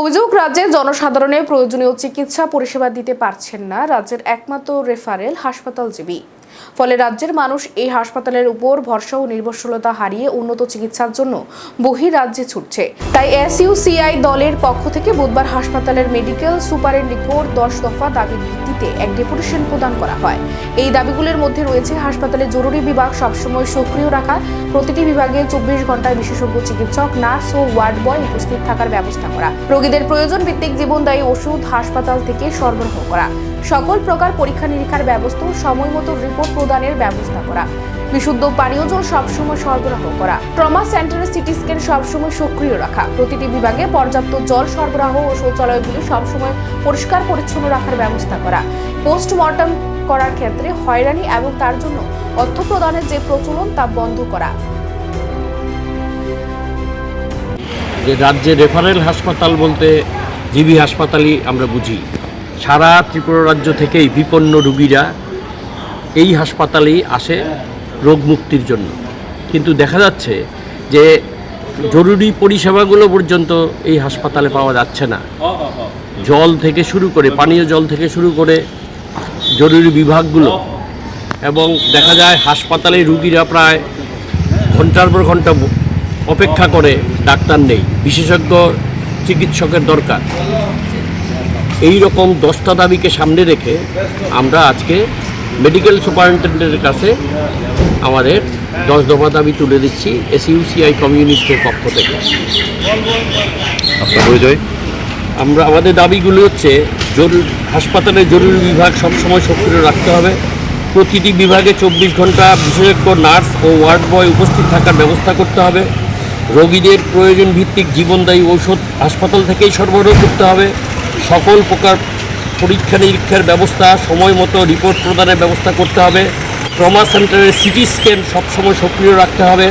অভিযোগ রাজ্যে জনসাধারণের প্রয়োজনীয় চিকিৎসা পরিষেবা দিতে পারছেন না। রাজ্যের একমাত্র রেফারেল হাসপাতালজীবী। ফলে রাজ্যের মানুষ এই হাসপাতালের উপর ভরসা ও নির্ভরশীলতা হারিয়ে উন্নত চিকিৎসার জন্য বহিরাজ্যে ছুটছে। তাই এসইউসিআই দলের পক্ষ থেকে বুধবার হাসপাতালের মেডিকেল সুপারের নিকট দশ দফা দাবির ভিত্তিতে এক ডেপুটেশন প্রদান করা হয়। এই দাবিগুলোর মধ্যে রয়েছে হাসপাতালে জরুরি বিভাগ সবসময় সক্রিয় রাখা প্রতিটি বিভাগে চব্বিশ ঘন্টায় বিশেষজ্ঞ চিকিৎসক, নার্স ও ওয়ার্ড বয় উপস্থিত থাকার ব্যবস্থা করা। রোগীদের প্রয়োজন ভিত্তিক জীবনদায়ী ওষুধ হাসপাতাল থেকে সরবরাহ করা। সকল প্রকার পরীক্ষা নিরীক্ষার ব্যবস্থা সময় মতো রিপোর্ট প্রদানের ব্যবস্থা করা। বিশুদ্ধ পানীয় জল সবসময় সরবরাহ করা। ট্রমা সেন্টারে সিটি স্ক্যান সবসময় সক্রিয় রাখা। প্রতিটি বিভাগে পর্যাপ্ত জল সরবরাহ ও শৌচালয়গুলি সবসময় পরিষ্কার পরিচ্ছন্ন রাখার ব্যবস্থা করা। পোস্টমর্টম করার ক্ষেত্রে হয়রানি এবং তার জন্য অর্থ প্রদানের যে প্রচলন তা বন্ধ করা। যে রাজ্যে রেফারেল হাসপাতাল বলতে জিবি হাসপাতালই আমরা বুঝি। সারা ত্রিপুরা রাজ্য থেকেই বিপন্ন রুগীরা এই হাসপাতালেই আসে রোগ মুক্তির জন্য। কিন্তু দেখা যাচ্ছে যে জরুরি পরিষেবাগুলো পর্যন্ত এই হাসপাতালে পাওয়া যাচ্ছে না। জল থেকে শুরু করে, পানীয় জল থেকে শুরু করে জরুরি বিভাগগুলো। এবং দেখা যায় হাসপাতালে রুগীরা প্রায় ঘণ্টার পর ঘণ্টা অপেক্ষা করে, ডাক্তার নেই, বিশেষজ্ঞ চিকিৎসকের দরকার। এই রকম দশটা দাবিকে সামনে রেখে আমরা আজকে মেডিকেল সুপারিনটেন্ডেন্টের কাছে আমাদের দশ দফা দাবি তুলে দিচ্ছি এসইউসিআই কমিউনিস্টের পক্ষ থেকে। আপনার পরিচয়? আমরা আমাদের দাবিগুলো হচ্ছে জরুরি হাসপাতালের জরুরি বিভাগ সবসময় সক্রিয় রাখতে হবে। প্রতিটি বিভাগে চব্বিশ ঘণ্টা বিশেষজ্ঞ নার্স ও ওয়ার্ড বয় উপস্থিত থাকার ব্যবস্থা করতে হবে। রোগীদের প্রয়োজন ভিত্তিক জীবনদায়ী ঔষধ হাসপাতাল থেকেই সরবরাহ করতে হবে। সকল প্রকার পরীক্ষা নিরীক্ষার ব্যবস্থা, সময় মতো রিপোর্ট প্রদানের ব্যবস্থা করতে হবে। ট্রমা সেন্টারের সিটি স্ক্যান সবসময় সক্রিয় রাখতে হবে।